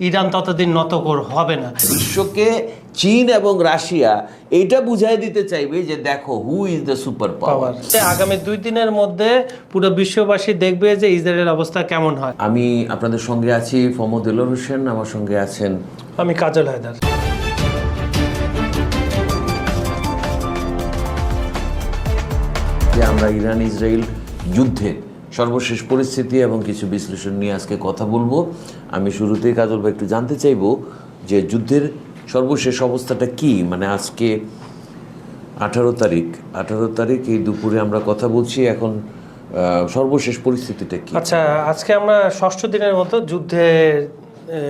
Iran ততদিন নত কর- হবে না। বিশ্বকে চীন এবং রাশিয়া এইটা বুঝাই দিতে চাইবে যে দেখো who is the super power আগামী দুই দিনের মধ্যে পুরো বিশ্ববাসী দেখবে যে ইসরায়েলের অবস্থা কেমন হয়। আমি আপনাদের সঙ্গে আছি ফমদ এলোর হোসেন আমার সঙ্গে আছেন আমি কাজল হায়দার। যে আমরা ইরান ইসরায়েল যুদ্ধের সর্বশেষ পরিস্থিতি এবং কিছু বিশ্লেষণ নিয়ে আজকে কথা বলব। আমি শুরুতেই কাজল ভাই একটু জানতে চাইব যে যুদ্ধের সর্বশেষ অবস্থাটা কি? মানে আজকে আঠারো তারিখ। আঠারো তারিখ এই দুপুরে আমরা কথা বলছি। এখন সর্বশেষ পরিস্থিতিটা কি? আচ্ছা আজকে আমরা ষষ্ঠ দিনের মতো যুদ্ধের এ,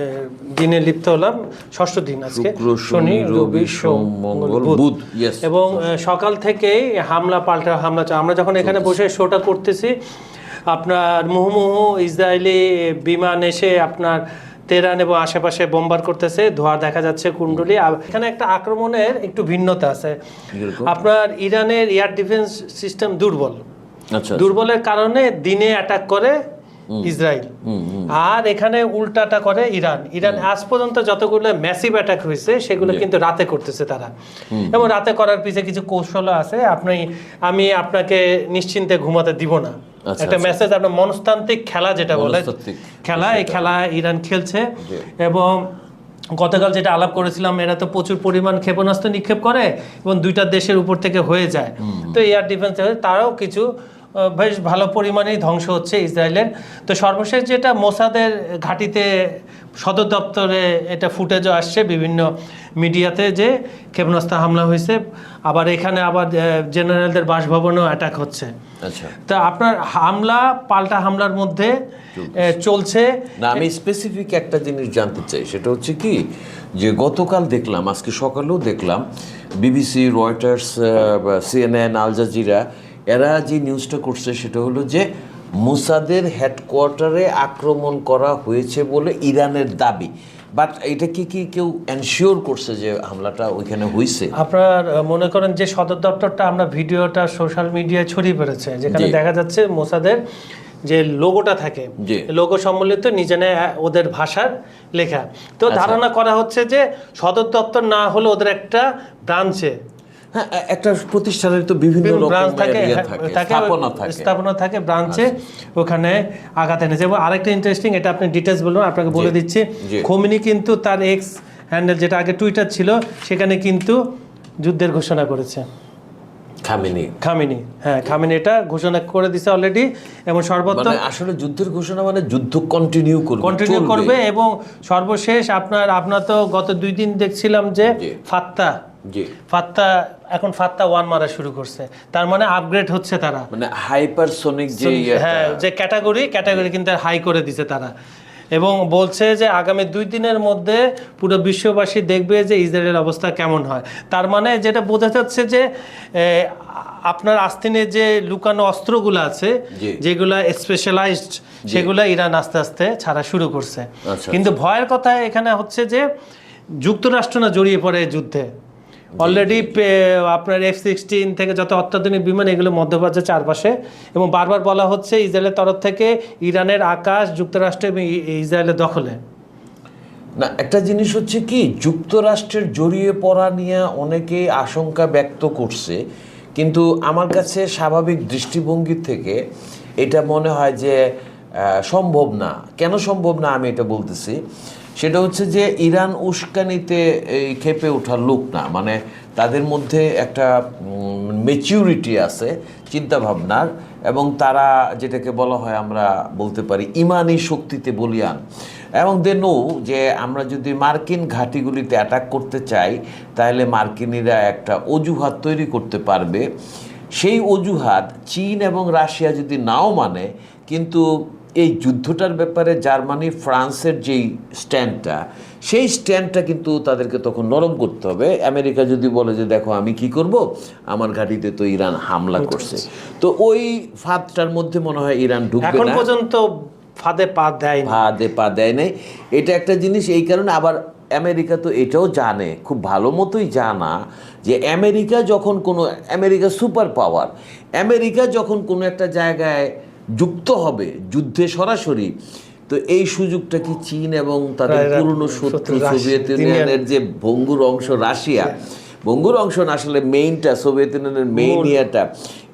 দিনে লিপ্ত হলাম। ষষ্ঠ দিন আজকে। শনি, রবি, সোম, মঙ্গল, বুধ। এবং সকাল থেকেই হামলা পাল্টা হামলা আমরা যখন এখানে বসে শোটা করতেছি আপনার মুহুমুহু ইসরায়েলি বিমান এসে আপনার তেহরান এবং আশেপাশে বোমবার করতেছে ধোঁয়া দেখা যাচ্ছে কুণ্ডলি। এখানে একটা আক্রমণের একটু ভিন্নতা আছে। আপনার ইরানের এয়ার ডিফেন্স সিস্টেম দুর্বল। আচ্ছা দুর্বলের কারণে দিনে অ্যাটাক করে ইসরায়েল। আর এখানে উল্টাটা করে ইরান। ইরান আজ পর্যন্ত যতগুলো ম্যাসিভ অ্যাটাক হয়েছে সেগুলো কিন্তু রাতে করতেছে তারা। এবং রাতে করার পিছে কিছু কৌশল আছে। আপনি আমি আপনাকে নিশ্চিন্তে ঘুমাতে দিব না। আচ্ছা, একটা আচ্ছা। মেসেজ আপনার মনস্তান্ত্রিক খেলা যেটা বলে। খেলা এই খেলা ইরান খেলছে। এবং গতকাল যেটা আলাপ করেছিলাম এরা তো প্রচুর পরিমাণ ক্ষেপণাস্ত্র নিক্ষেপ করে এবং দুইটা দেশের উপর থেকে হয়ে যায়। তো এয়ার ডিফেন্স তারাও কিছু বেশ ভালো পরিমাণেই ধ্বংস হচ্ছে ইসরায়েলের। তো সর্বশেষ যেটা মোসাদের ঘাটিতে সদর দপ্তরে এটা ফুটেজও আসছে বিভিন্ন মিডিয়াতে যে ক্ষেপণাস্ত্র হামলা হয়েছে আবার এখানে আবার জেনারেলদের বাসভবনেও অ্যাটাক হচ্ছে। আচ্ছা। তা আপনার হামলা পাল্টা হামলার মধ্যে চলছে। না আমি স্পেসিফিক একটা জিনিস জানতে চাই সেটা হচ্ছে কি যে গতকাল দেখলাম আজকে সকালেও দেখলাম BBC Reuters CNN Al Jazeera এরা যে নিউজটা করছে সেটা হলো যে মুসাদের হেডকোয়ার্টারে আক্রমণ করা হয়েছে বলে ইরানের দাবি বাট এটা কি কি কেউ এনশিওর করছে যে হামলাটা ওইখানে হয়েছে আপনার মনে করেন যে সদর দপ্তরটা আমরা ভিডিওটা সোশ্যাল মিডিয়ায় ছড়িয়ে পড়েছে যেখানে দেখা যাচ্ছে মোসাদের যে লোগোটা থাকে। লোগো সম্বলিত নিজে ওদের ভাষার লেখা তো আচ্ছা। ধারণা করা হচ্ছে যে সদর দপ্তর না হলে ওদের একটা ব্রাঞ্চে হ্যাঁ একটা প্রতিষ্ঠানের তো বিভিন্ন ব্রাঞ্চ থাকে হ্যাঁ, থাকে স্থাপনা থাকে। স্থাপনা থাকে ব্রাঞ্চে ওখানে আঘাত এনেছে এবং আরেকটা ইন্টারেস্টিং এটা আপনি ডিটেলস বলুন আপনাকে বলে দিচ্ছি। খোমিনি কিন্তু তার এক্স হ্যান্ডেল যেটা আগে টুইটার ছিল সেখানে কিন্তু যুদ্ধের ঘোষণা করেছে। খামেনি খামিনি হ্যাঁ খামিনি এটা ঘোষণা করে দিছে অলরেডি এবং সর্বত্র মানে আসলে যুদ্ধের ঘোষণা মানে যুদ্ধ কন্টিনিউ করবে কন্টিনিউ করবে এবং সর্বশেষ আপনার আপনার তো গত দুই দিন দেখছিলাম যে ফাত্তা ফাত্তা এখন ফাত্তা ওয়ান মারা শুরু করছে। তার মানে আপগ্রেড হচ্ছে তারা। মানে হাইপারসোনিক যে হ্যাঁ যে ক্যাটাগরি ক্যাটাগরি কিন্তু হাই করে দিছে তারা। এবং বলছে যে আগামী দুই দিনের মধ্যে পুরো বিশ্ববাসী দেখবে যে ইসরায়েলের অবস্থা কেমন হয়। তার মানে যেটা বোঝা যাচ্ছে যে আপনার আস্তিনে যে লুকানো অস্ত্রগুলো আছে। যেগুলো স্পেশালাইজড সেগুলো ইরান আস্তে আস্তে ছাড়া শুরু করছে। আচ্ছা, কিন্তু ভয়ের কথা এখানে হচ্ছে যে যুক্তরাষ্ট্র না জড়িয়ে পড়ে যুদ্ধে। অলরেডি আপনার এফ সিক্সটিন থেকে যত অত্যাধুনিক বিমান এগুলো মধ্যপ্রাচ্যের চারপাশে। এবং বারবার বলা হচ্ছে ইসরায়েলের তরফ থেকে ইরানের আকাশ যুক্তরাষ্ট্র এবং ইসরায়েলের দখলে। না একটা জিনিস হচ্ছে কি যুক্তরাষ্ট্রের জড়িয়ে পড়া নিয়ে অনেকে আশঙ্কা ব্যক্ত করছে। কিন্তু আমার কাছে স্বাভাবিক দৃষ্টিভঙ্গি থেকে এটা মনে হয় যে সম্ভব না। কেন সম্ভব না আমি এটা বলতেছি? সেটা হচ্ছে যে ইরান উস্কানিতে এই খেপে ওঠার লোক না। মানে তাদের মধ্যে একটা মেচিউরিটি আছে, চিন্তাভাবনার, এবং তারা যেটাকে বলা হয় আমরা বলতে পারি ইমানি শক্তিতে বলিয়ান। এবং দে নো যে আমরা যদি মার্কিন ঘাঁটিগুলিতে অ্যাটাক করতে চাই, তাহলে মার্কিনিরা একটা অজুহাত তৈরি করতে পারবে। সেই অজুহাত চীন এবং রাশিয়া যদি নাও মানে কিন্তু এই যুদ্ধটার ব্যাপারে জার্মানি ফ্রান্সের যেই স্ট্যান্ডটা সেই স্ট্যান্ডটা কিন্তু তাদেরকে তখন নরম করতে হবে। আমেরিকা যদি বলে যে দেখো আমি কি করব? আমার ঘাঁটিতে তো ইরান হামলা করছে। তো ওই ফাঁদটার মধ্যে মনে হয় ইরান ঢুকবে এখন পর্যন্ত ফাঁদে পা দেয় পা দে পা দেয় নাই। এটা একটা জিনিস এই কারণে আবার আমেরিকা তো এটাও জানে খুব ভালো মতোই জানা যে আমেরিকা যখন কোনো আমেরিকা সুপার পাওয়ার আমেরিকা যখন কোনো একটা জায়গায় যুক্ত হবে যুদ্ধে সরাসরি তো এই সুযোগটা কি চীন এবং তাদের পুরনো শত্রু শত্রু সোভিয়েত ইউনিয়নের যে ভঙ্গুর অংশ রাশিয়া ভঙ্গুর অংশ না আসলে মেইনটা সোভিয়েত ইউনিয়নের মেইন ইয়াটা।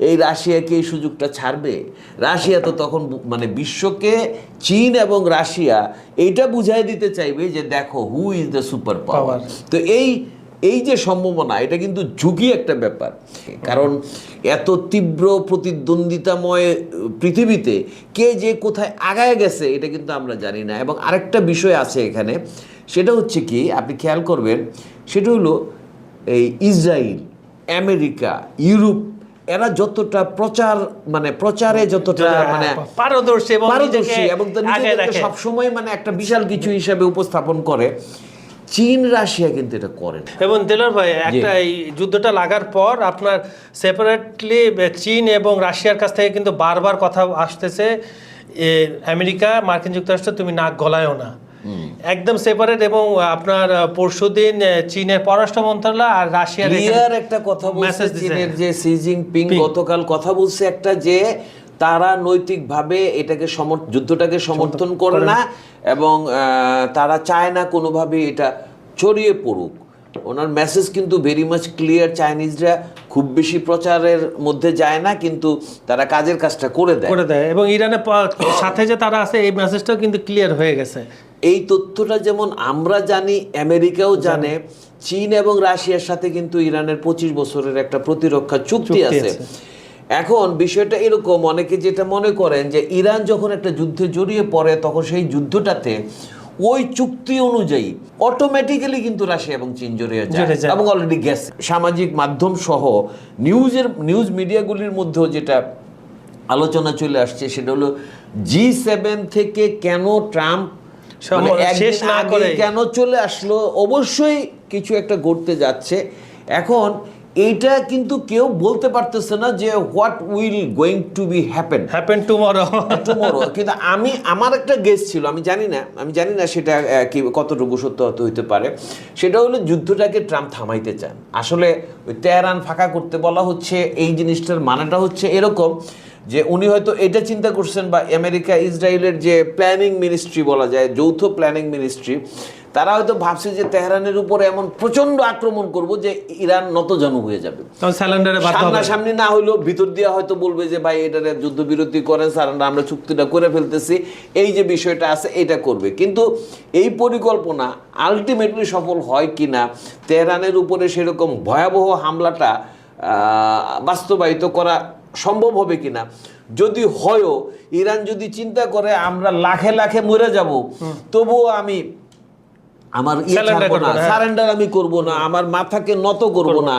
এই রাশিয়াকে এই সুযোগটা ছাড়বে? রাশিয়া তো তখন মানে বিশ্বকে চীন এবং রাশিয়া এইটা বুঝাই দিতে চাইবে যে দেখো who is the super power তো এই এই যে সম্ভাবনা এটা কিন্তু ঝুঁকি একটা ব্যাপার। কারণ এত তীব্র প্রতিদ্বন্দ্বিতাময় পৃথিবীতে কে যে কোথায় আগায় গেছে এটা কিন্তু আমরা জানি না। এবং আরেকটা বিষয় আছে এখানে সেটা হচ্ছে কি আপনি খেয়াল করবেন সেটা হলো এই ইসরায়েল আমেরিকা ইউরোপ এরা যতটা প্রচার মানে প্রচারে যতটা মানে পারদর্শী এবং পারদর্শী এবং সবসময় মানে একটা বিশাল কিছু হিসাবে উপস্থাপন করে। চীন রাশিয়া কিন্তু এটা করে এবং দেলোর ভাই একটা এই যুদ্ধটা লাগার পর আপনার সেপারেটলি চীন এবং রাশিয়ার কাছ থেকে কিন্তু বারবার কথা আসতেছে আমেরিকা মার্কিন যুক্তরাষ্ট্র তুমি নাক গলায়ও না। একদম সেপারেট এবং আপনার পরশুদিন এ, চীনের পররাষ্ট্র মন্ত্রণালয় আর রাশিয়ার ক্লিয়ার একটা কথা বলছে চীনের যে সি জিনপিং পিং। গতকাল কথা বলছে একটা যে তারা নৈতিকভাবে এটাকে যুদ্ধটাকে সমর্থন করে না এবং তারা চায় না কোনোভাবে এটা ছড়িয়ে পড়ুক। ওনার মেসেজ কিন্তু ভেরি মাচ ক্লিয়ার চাইনিজরা খুব বেশি প্রচারের মধ্যে যায় না কিন্তু তারা কাজের কাজটা করে দেয়। করে দেয়। এবং ইরানের সাথে যে তারা আছে এই মেসেজটাও কিন্তু ক্লিয়ার হয়ে গেছে। এই তথ্যটা যেমন আমরা জানি আমেরিকাও জানে। চীন এবং রাশিয়ার সাথে কিন্তু ইরানের পঁচিশ বছরের একটা প্রতিরক্ষা চুক্তি আছে। এখন বিষয়টা এরকম অনেকে যেটা মনে করেন যে ইরান যখন একটা যুদ্ধে জড়িয়ে পড়ে তখন সেই যুদ্ধটাতে ওই চুক্তি অনুযায়ী অটোমেটিক্যালি কিন্তু রাশিয়া এবং চীন জড়িয়ে যায় এবং অলরেডি গেছে। সামাজিক মাধ্যম সহ নিউজের নিউজ মিডিয়াগুলির মধ্যেও যেটা আলোচনা চলে আসছে সেটা হলো জি সেভেন থেকে কেন ট্রাম্প শেষ না করে কেন চলে আসলো? অবশ্যই কিছু একটা ঘটতে যাচ্ছে। এখন এইটা কিন্তু কেউ বলতে পারতেছে না যে what will going to be happen happen tomorrow tomorrow কিন্তু আমি আমার একটা গেস ছিল আমি জানি না আমি জানি না সেটা কি কতটুকু সত্য হতে হইতে পারে। সেটা হলো যুদ্ধটাকে ট্রাম্প থামাইতে চান। আসলে ওই তেহরান ফাঁকা করতে বলা হচ্ছে এই জিনিসটার মানেটা হচ্ছে এরকম যে উনি হয়তো এটা চিন্তা করছেন বা আমেরিকা ইসরায়েলের যে প্ল্যানিং মিনিস্ট্রি বলা যায় যৌথ প্ল্যানিং মিনিস্ট্রি তারা হয়তো ভাবছে যে তেহরানের উপরে এমন প্রচণ্ড আক্রমণ করব যে ইরান নতজানু হয়ে যাবে। সামনাসামনি না হইলেও ভিতর দিয়ে হয়তো বলবে যে ভাই এটারে যুদ্ধবিরতি করেন স্যার আমরা চুক্তিটা করে ফেলতেছি এই যে বিষয়টা আছে এটা করবে। কিন্তু এই পরিকল্পনা আলটিমেটলি সফল হয় কিনা তেহরানের উপরে সেরকম ভয়াবহ হামলাটা বাস্তবায়িত করা সম্ভব হবে কিনা? যদি হয়ও ইরান যদি চিন্তা করে আমরা লাখে লাখে মরে যাব তবুও আমি আমার ইয়ে না না, হ্যাঁ। সারেন্ডার আমি করব না আমার মাথাকে নত করব না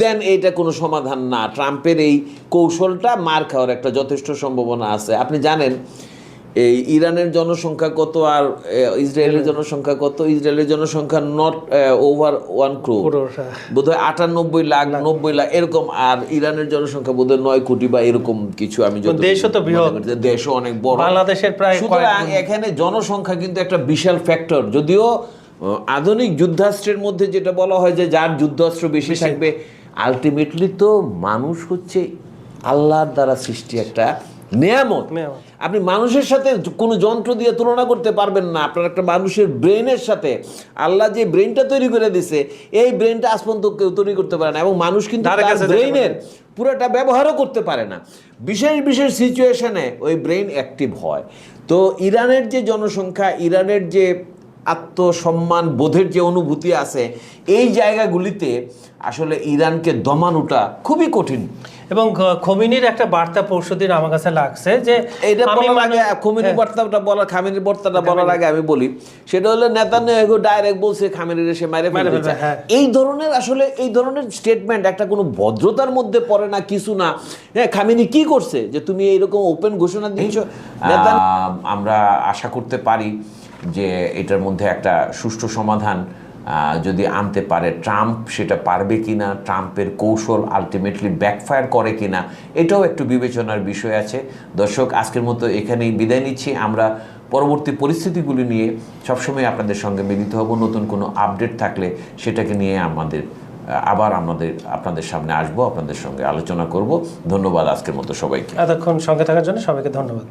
দেন এইটা কোনো সমাধান না। ট্রাম্পের এই কৌশলটা মার খাওয়ার একটা যথেষ্ট সম্ভাবনা আছে। আপনি জানেন এই ইরানের জনসংখ্যা কত আর ইসরায়েলের জনসংখ্যা কত? ইসরায়েলের জনসংখ্যা নট ওভার ওয়ান ক্রো Crore, হ্যাঁ। বোধহয় আটানব্বই লাখ নব্বই লাখ এরকম আর ইরানের জনসংখ্যা বোধহয় নয় কোটি বা এরকম কিছু আমি দেশও তো বৃহৎ। দেশও অনেক বড়। বাংলাদেশের প্রায় সুতরাং এখানে জনসংখ্যা কিন্তু একটা বিশাল ফ্যাক্টর যদিও আধুনিক যুদ্ধাস্ত্রের মধ্যে যেটা বলা হয় যে যার যুদ্ধাস্ত্র বেশি থাকবে আলটিমেটলি তো মানুষ হচ্ছে আল্লাহর দ্বারা সৃষ্টি একটা নিয়ামত। আপনি মানুষের সাথে কোনো যন্ত্র দিয়ে তুলনা করতে পারবেন না। আপনার একটা মানুষের ব্রেনের সাথে আল্লাহ যে ব্রেনটা তৈরি করে দিছে এই ব্রেনটা আজ পর্যন্ত কেউ তৈরি করতে পারে না এবং মানুষ কিন্তু ব্রেনের পুরোটা ব্যবহারও করতে পারে না। বিশেষ বিশেষ সিচুয়েশনে ওই ব্রেন অ্যাক্টিভ হয়। তো ইরানের যে জনসংখ্যা ইরানের যে আত্মসম্মান বোধের যে অনুভূতি আছে এই জায়গাগুলিতে আসলে ইরানকে দমানোটা খুবই কঠিন এবং খমিনির একটা বার্তা পরশুদিন আমার কাছে লাগছে যে এটা বলার আগে খমিনি হ্যাঁ। বার্তাটা বলার খামিনি বার্তাটা বলার আগে আমি বলি সেটা হলো নেতানিয়াহু ডাইরেক্ট বলছে খামিনির সে মারে ফেলতে। হ্যাঁ। এই ধরনের আসলে এই ধরনের স্টেটমেন্ট একটা কোনো ভদ্রতার মধ্যে পড়ে না কিছু না হ্যাঁ খামিনি কি করছে যে তুমি এইরকম ওপেন ঘোষণা দিয়েছ আমরা আশা করতে পারি যে এটার মধ্যে একটা সুষ্ঠু সমাধান যদি আনতে পারে, ট্রাম্প সেটা পারবে কিনা, ট্রাম্পের কৌশল আলটিমেটলি ব্যাকফায়ার করে কিনা, এটাও একটু বিবেচনার বিষয় আছে। দর্শক, আজকের মতো এখানেই বিদায় নিচ্ছি। আমরা পরবর্তী পরিস্থিতিগুলি নিয়ে সবসময় আপনাদের সঙ্গে মিলিত হব। নতুন কোনো আপডেট থাকলে সেটাকে নিয়ে আমাদের আবার আমাদের, আপনাদের সামনে আসব, আপনাদের সঙ্গে আলোচনা করব। ধন্যবাদ আজকের মতো সবাইকে। এতক্ষণ সঙ্গে থাকার জন্য সবাইকে ধন্যবাদ।